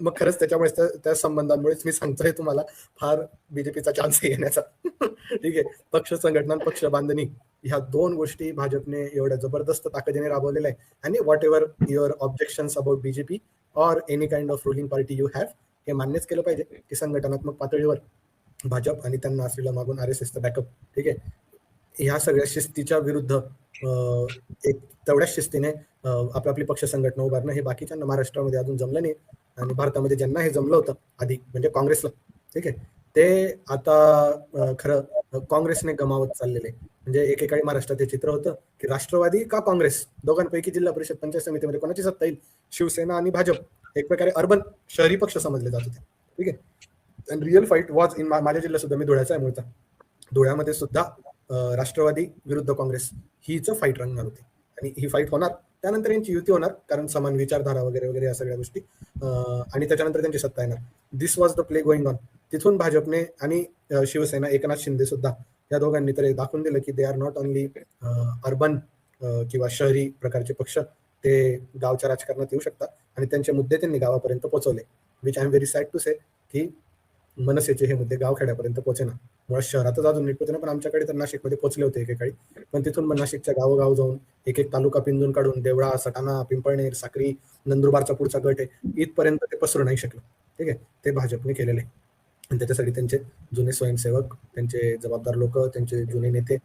मग खरंच त्याच्यामुळे त्या संबंधांमुळेच मी सांगतोय तुम्हाला फार बीजेपीचा चान्स येण्याचा. ठीक आहे. पक्ष संघटना पक्ष बांधणी ह्या दोन गोष्टी भाजपने एवढ्या जबरदस्त ताकदीने राबवलेल्या आहे आणि whatever your objection about BJP or any kind of ruling party you have हे मान्यच केलं पाहिजे की संघटनात्मक पातळीवर भाजप आणि त्यांना असलेला मागून आर एस एसचा बॅकअप ठीक आहे. ह्या सगळ्या शिस्तीच्या विरुद्ध एक तेवढ्याच शिस्तीने आपली आपली पक्ष संघटना उभारणं हे बाकीच्यांना महाराष्ट्रामध्ये अजून जमलं नाही आणि भारतामध्ये ज्यांना हे जमलं होतं आधी म्हणजे काँग्रेसला. ठीक आहे? ते आता खरं काँग्रेसने गमावत चाललेले. म्हणजे एकेकाळी महाराष्ट्रात हे चित्र होतं की राष्ट्रवादी का काँग्रेस? दोघांपैकी जिल्हा परिषद पंचायत समितीमध्ये कोणाची सत्ता येईल? शिवसेना आणि भाजप. एक प्रकारे अर्बन शहरी पक्ष समजले जात होते. ठीक आहे? रिअल फाईट वॉज इन माझ्या जिल्ह्यात सुद्धा मी धुळ्याचा आहे मूळचा. धुळ्यामध्ये सुद्धा राष्ट्रवादी विरुद्ध काँग्रेस हीच फाईट रंगणार होती. आणि ही फाईट होणार त्यानंतर यांची युती होणार कारण समान विचारधारा वगैरे वगैरे या सगळ्या गोष्टी. आणि त्याच्यानंतर त्यांची सत्ता येणार. This was the play going on तिथून भाजपने आणि शिवसेना एकनाथ शिंदे सुद्धा या दोघांनी तर दाखवून दिलं की they are not only urban किंवा शहरी प्रकारचे पक्ष ते गावच्या राजकारणात येऊ शकतात. आणि त्यांचे मुद्दे त्यांनी गावापर्यंत पोहोचवले. Which I am very sad to say की मनसेचे हे मुद्दे गावखेड्यापर्यंत पोहोचेना. मुळात शहरातच अजून नीट पोहोचेना पण आमच्याकडे तर नाशिकमध्ये पोहोचले होते एकेकाळी. पण तिथून मग नाशिकच्या गावोगाव जाऊन एक एक तालुका पिंजून काढून देवळा सटाणा पिंपळनेर साक्री नंदुरबारचा पुढचा गट आहे इथपर्यंत ते पसरू नाही शकलं. ठीक आहे? ते भाजपने केलेले. आहे. आणि त्याच्यासाठी त्यांचे जुने स्वयंसेवक त्यांचे जबाबदार लोक त्यांचे जुने नेते